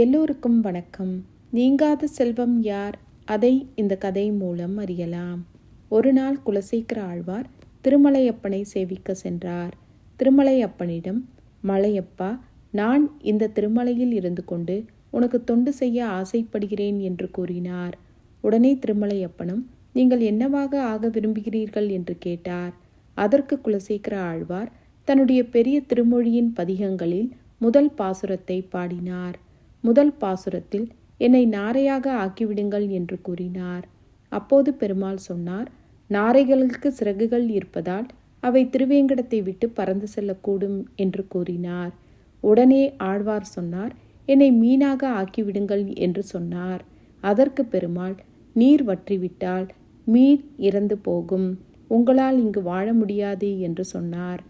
எல்லோருக்கும் வணக்கம். நீங்காத செல்வம் யார்? அதை இந்த கதை மூலம் அறியலாம். ஒரு நாள் குலசேகர ஆழ்வார் திருமலையப்பனை சேவிக்க சென்றார். திருமலையப்பனிடம் மலையப்பா நான் இந்த திருமலையில் இருந்து கொண்டு உனக்கு தொண்டு செய்ய ஆசைப்படுகிறேன் என்று கூறினார். உடனே திருமலையப்பனும் நீங்கள் என்னவாக ஆக விரும்புகிறீர்கள்? என்று கேட்டார். அதற்கு குலசேகர ஆழ்வார் தன்னுடைய பெரிய திருமொழியின் பதிகங்களில் முதல் பாசுரத்தை பாடினார். முதல் பாசுரத்தில் என்னை நாரையாக ஆக்கிவிடுங்கள் என்று கூறினார். அப்போது பெருமாள் சொன்னார் நாரைகளுக்கு சிறகுகள் இருப்பதால் அவை திருவேங்கடத்தை விட்டு பறந்து செல்லக்கூடும் என்று கூறினார். உடனே ஆழ்வார் சொன்னார் என்னை மீனாக ஆக்கிவிடுங்கள் என்று சொன்னார். அதற்கு பெருமாள் நீர் வற்றிவிட்டால் மீன் இறந்து போகும். உங்களால் இங்கு வாழ முடியாது என்று சொன்னார்.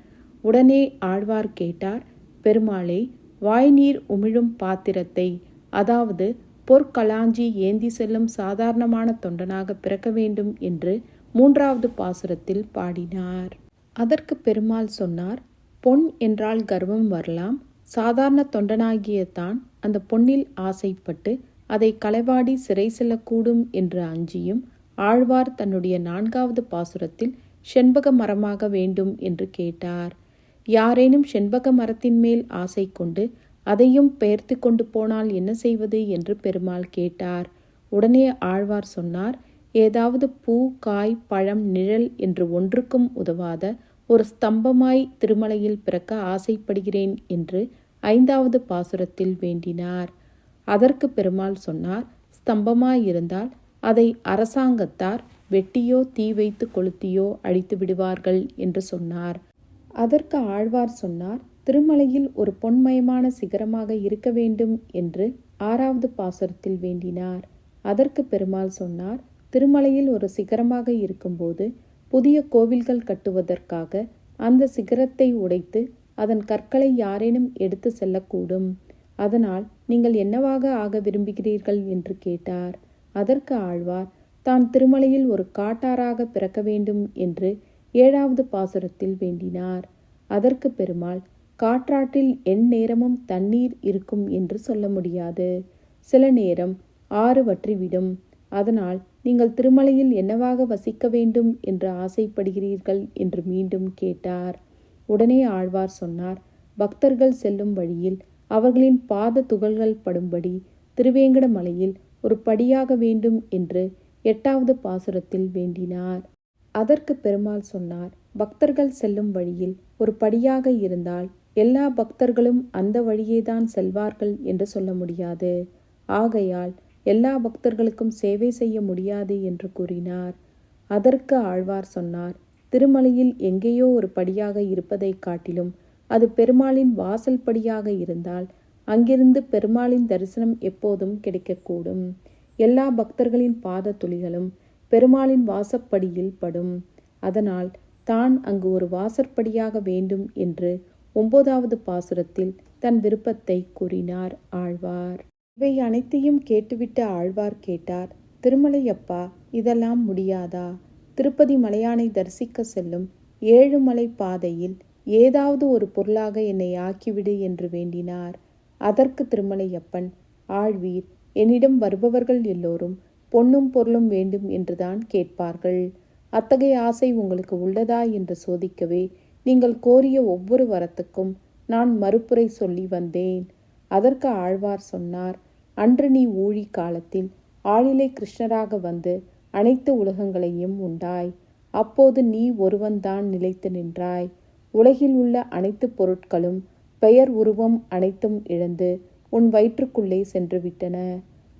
உடனே ஆழ்வார் கேட்டார் பெருமாளே வாய்நீர் உமிழும் பாத்திரத்தை அதாவது பொற்களாஞ்சி ஏந்தி செல்லும் சாதாரணமான தொண்டனாக பிறக்க வேண்டும் என்று மூன்றாவது பாசுரத்தில் பாடினார். அதற்கு பெருமாள் சொன்னார் பொன் என்றால் கர்வம் வரலாம். சாதாரண தொண்டனாகிய தான் அந்த பொன்னில் ஆசைப்பட்டு அதை களவாடி சிறை செல்லக்கூடும் என்று அஞ்சியும் ஆழ்வார் தன்னுடைய நான்காவது பாசுரத்தில் செண்பக மரமாக வேண்டும் என்று கேட்டார். யாரேனும் செண்பக மரத்தின் மேல் ஆசை கொண்டு அதையும் பெயர்த்து கொண்டு போனால் என்ன செய்வது என்று பெருமாள் கேட்டார். உடனே ஆழ்வார் சொன்னார் ஏதாவது பூ காய் பழம் நிழல் என்று ஒன்றுக்கும் உதவாத ஒரு ஸ்தம்பமாய் திருமலையில் பிறக்க ஆசைப்படுகிறேன் என்று ஐந்தாவது பாசுரத்தில் வேண்டினார். அதற்கு பெருமாள் சொன்னார் ஸ்தம்பமாயிருந்தால் அதை அரசாங்கத்தார் வெட்டியோ தீ வைத்து கொளுத்தியோ அழித்து விடுவார்கள் என்று சொன்னார். அதற்கு ஆழ்வார் சொன்னார் திருமலையில் ஒரு பொன்மயமான சிகரமாக இருக்க வேண்டும் என்று ஆறாவது பாசுரத்தில் வேண்டினார். அதற்கு பெருமாள் சொன்னார் திருமலையில் ஒரு சிகரமாக இருக்கும்போது புதிய கோவில்கள் கட்டுவதற்காக அந்த சிகரத்தை உடைத்து அதன் கற்களை யாரேனும் எடுத்து செல்லக்கூடும். அதனால் நீங்கள் என்னவாக ஆக விரும்புகிறீர்கள்? என்று கேட்டார். அதற்கு ஆழ்வார் தான் திருமலையில் ஒரு காட்டாராக பிறக்க வேண்டும் என்று ஏழாவது பாசுரத்தில் வேண்டினார். அதற்கு பெருமாள் காற்றாற்றில் என் நேரமும் தண்ணீர் இருக்கும் என்று சொல்ல முடியாது. சில நேரம் ஆறு வற்றிவிடும். அதனால் நீங்கள் திருமலையில் என்னவாக வசிக்க வேண்டும் என்று ஆசைப்படுகிறீர்கள் என்று மீண்டும் கேட்டார். உடனே ஆழ்வார் சொன்னார் பக்தர்கள் செல்லும் வழியில் அவர்களின் பாத துகள்கள் படும்படி திருவேங்கட மலையில் ஒரு படியாக வேண்டும் என்று எட்டாவது பாசுரத்தில் வேண்டினார். அதற்கு பெருமாள் சொன்னார் பக்தர்கள் செல்லும் வழியில் ஒரு படியாக இருந்தால் எல்லா பக்தர்களும் அந்த வழியேதான் செல்வார்கள் என்று சொல்ல முடியாது. ஆகையால் எல்லா பக்தர்களுக்கும் சேவை செய்ய முடியாது என்று கூறினார். அதற்கு ஆழ்வார் சொன்னார் திருமலையில் எங்கேயோ ஒரு படியாக இருப்பதைக் காட்டிலும் அது பெருமாளின் வாசல் படியாக இருந்தால் அங்கிருந்து பெருமாளின் தரிசனம் எப்போதும் கிடைக்கக்கூடும். எல்லா பக்தர்களின் பாத துளிகளும் பெருமாளின் வாசப்படியில் படும். அதனால் தான் அங்கு ஒரு வாசற்படியாக வேண்டும் என்று ஒன்பதாவது பாசுரத்தில் தன் விருப்பத்தை கூறினார் ஆழ்வார். இவை அனைத்தையும் கேட்டுவிட்ட ஆழ்வார் கேட்டார் திருமலையப்பா இதெல்லாம் முடியாதா? திருப்பதி மலையானை தரிசிக்க செல்லும் ஏழுமலை பாதையில் ஏதாவது ஒரு பொருளாக என்னை ஆக்கிவிடு என்று வேண்டினார். அதற்கு திருமலையப்பன் ஆழ்வீர் என்னிடம் வருபவர்கள் எல்லோரும் பொன்னும் பொருளும் வேண்டும் என்றுதான் கேட்பார்கள். அத்தகைய ஆசை உங்களுக்கு உள்ளதா என்று சோதிக்கவே நீங்கள் கோரிய ஒவ்வொரு வரத்துக்கும் நான் மறுப்புரை சொல்லி வந்தேன். அதற்கு ஆழ்வார் சொன்னார் அன்று நீ ஊழி காலத்தில் ஆளிலை கிருஷ்ணராக வந்து அனைத்து உலகங்களையும் உண்டாய். அப்போது நீ ஒருவன்தான் நிலைத்து நின்றாய். உலகில் உள்ள அனைத்து பொருட்களும் பெயர் உருவம் அனைத்தும் இழந்து உன் வயிற்றுக்குள்ளே சென்று விட்டன.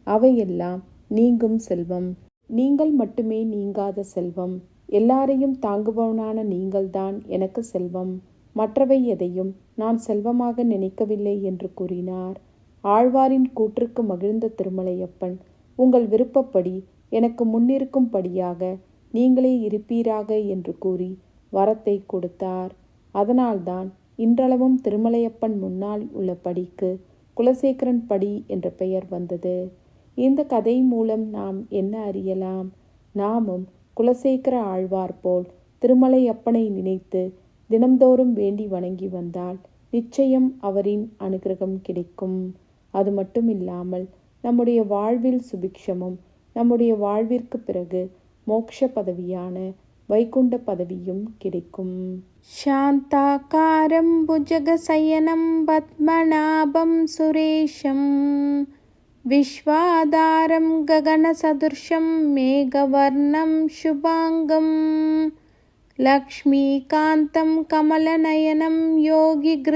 அவையெல்லாம் நீங்கும் செல்வம். நீங்கள் மட்டுமே நீங்காத செல்வம். எல்லாரையும் தாங்குபவனான நீங்கள்தான் எனக்கு செல்வம். மற்றவை எதையும் நான் செல்வமாக நினைக்கவில்லை என்று கூறினார். ஆழ்வாரின் கூற்றுக்கு மகிழ்ந்த திருமலையப்பன் உங்கள் விருப்பப்படி எனக்கு முன்னிருக்கும்படியாக நீங்களே இருப்பீராக என்று கூறி வரத்தை கொடுத்தார். அதனால்தான் இன்றளவும் திருமலையப்பன் முன்னால் உள்ள படிக்கு குலசேகரன் படி என்ற பெயர் வந்தது. இந்த கதை மூலம் நாம் என்ன அறியலாம்? நாமும் குலசேகர ஆழ்வார் போல் திருமலையப்பனை நினைத்து தினம்தோறும் வேண்டி வணங்கி வந்தால் நிச்சயம் அவரின் அனுகிரகம் கிடைக்கும். அது மட்டும் இல்லாமல் நம்முடைய வாழ்வில் சுபிக்ஷமும் நம்முடைய வாழ்விற்கு பிறகு மோக்ஷ பதவியான வைகுண்ட பதவியும் கிடைக்கும். சாந்தாக்காரம் புஜகசயனம் பத்மநாபம் சுரேஷம். विश्वाधारं गगनसदृशं मेघवर्णं शुभाङ्गं लक्ष्मीकान्तं कमलनयनं योगिगृध्यानगम्यं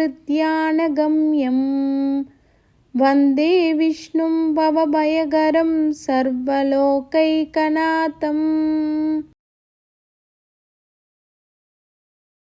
वन्दे विष्णुं भवभयगरं सर्वलोकैकनाथम्